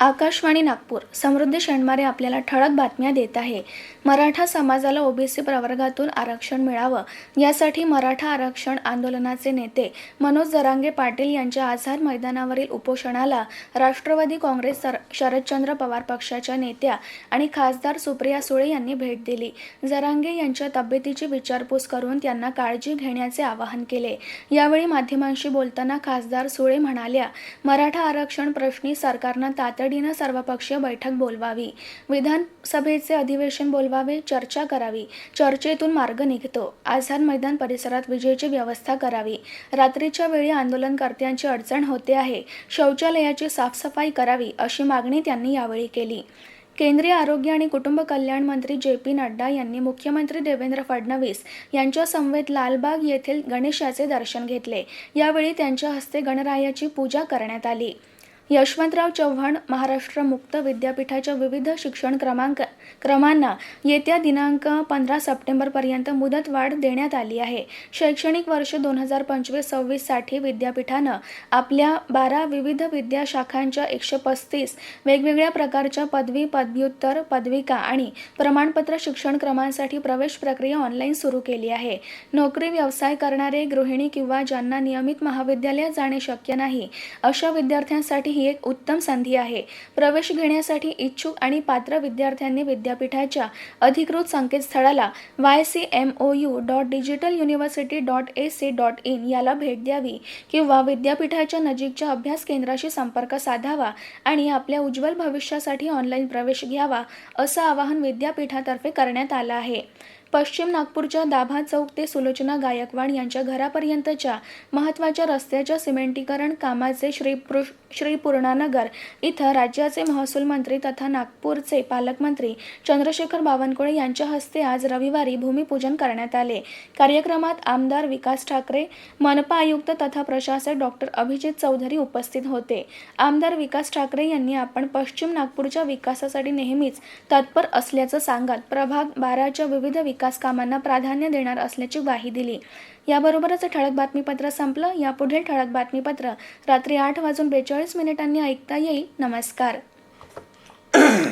आकाशवाणी नागपूर. समृद्धी शेंडमारे आपल्याला ठळक बातम्या देत आहे. मराठा समाजाला ओबीसी प्रवर्गातून आरक्षण मिळावं यासाठी मराठा आरक्षण आंदोलनाचे नेते मनोज जरांगे पाटील यांच्या आझाद मैदानावरील उपोषणाला राष्ट्रवादी काँग्रेस सर शरदचंद्र पवार पक्षाच्या नेत्या आणि खासदार सुप्रिया सुळे यांनी भेट दिली. जरांगे यांच्या तब्येतीची विचारपूस करून त्यांना काळजी घेण्याचे आवाहन केले. यावेळी माध्यमांशी बोलताना खासदार सुळे म्हणाल्या मराठा आरक्षण प्रश्नी सरकारनं तात्या सर्वपक्षीय बैठक बोलवावी. विधानसभेचे अधिवेशन बोलवावे चर्चा करावी. चर्चेतून मार्ग निघतो. आझाद मैदान परिसरात विजेची व्यवस्था करावी. रात्रीच्या वेळी आंदोलनकर्त्यांची अडचण होते आहे. शौचालयाची साफसफाई करावी अशी मागणी त्यांनी यावेळी केली. केंद्रीय आरोग्य आणि कुटुंब कल्याण मंत्री जे पी नड्डा यांनी मुख्यमंत्री देवेंद्र फडणवीस यांच्या समवेत लालबाग येथील गणेशाचे दर्शन घेतले. यावेळी त्यांच्या हस्ते गणरायाची पूजा करण्यात आली. यशवंतराव चव्हाण महाराष्ट्र मुक्त विद्यापीठाच्या विविध शिक्षण क्रमांक क्रमांना येत्या दिनांक पंधरा सप्टेंबरपर्यंत मुदतवाढ देण्यात आली आहे. शैक्षणिक वर्ष दोन हजार पंचवीस सव्वीससाठी विद्यापीठानं आपल्या बारा विविध विद्याशाखांच्या एकशे पस्तीस वेगवेगळ्या प्रकारच्या पदवी पदव्युत्तर पदविका आणि प्रमाणपत्र शिक्षण क्रमांसाठी प्रवेश प्रक्रिया ऑनलाईन सुरू केली आहे. नोकरी व्यवसाय करणारे गृहिणी किंवा ज्यांना नियमित महाविद्यालयात जाणे शक्य नाही अशा विद्यार्थ्यांसाठी ही एक उत्तम संधी आहे. प्रवेश घेण्यासाठी इच्छुक आणि पात्र विद्यार्थ्यांनी विद्यापीठाच्या अधिकृत संकेतस्थळाला Y C M O U dot digital university dot A C dot in याला भेट द्यावी किंवा विद्यापीठाच्या नजीकच्या अभ्यास केंद्राशी संपर्क साधावा आणि आपल्या उज्ज्वल भविष्यासाठी ऑनलाईन प्रवेश घ्यावा असं आवाहन विद्यापीठातर्फे करण्यात आलं आहे. पश्चिम नागपूरच्या दाभा चौक ते सुलोचना गायकवाड यांच्या घरापर्यंतच्या महत्त्वाच्या रस्त्याच्या सिमेंटीकरण कामाचे श्री श्रीपूर्णानगर पूर्णानगर इथं राज्याचे महसूल मंत्री तथा नागपूरचे पालकमंत्री चंद्रशेखर बावनकुळे यांच्या हस्ते आज रविवारी भूमिपूजन करण्यात आले. कार्यक्रमात आमदार विकास ठाकरे मनपा आयुक्त तथा प्रशासक डॉक्टर अभिजित चौधरी उपस्थित होते. आमदार विकास ठाकरे यांनी आपण पश्चिम नागपूरच्या विकासासाठी नेहमीच तत्पर असल्याचं सांगत प्रभाग बाराच्या विविध विकास कामांना प्राधान्य देणार असल्याची ग्वाही दिली. याबरोबरच ठळक बातमीपत्र संपलं. यापुढील ठळक बातमीपत्र रात्री आठ वाजून बेचाळीस मिनिटांनी ऐकता येईल. नमस्कार.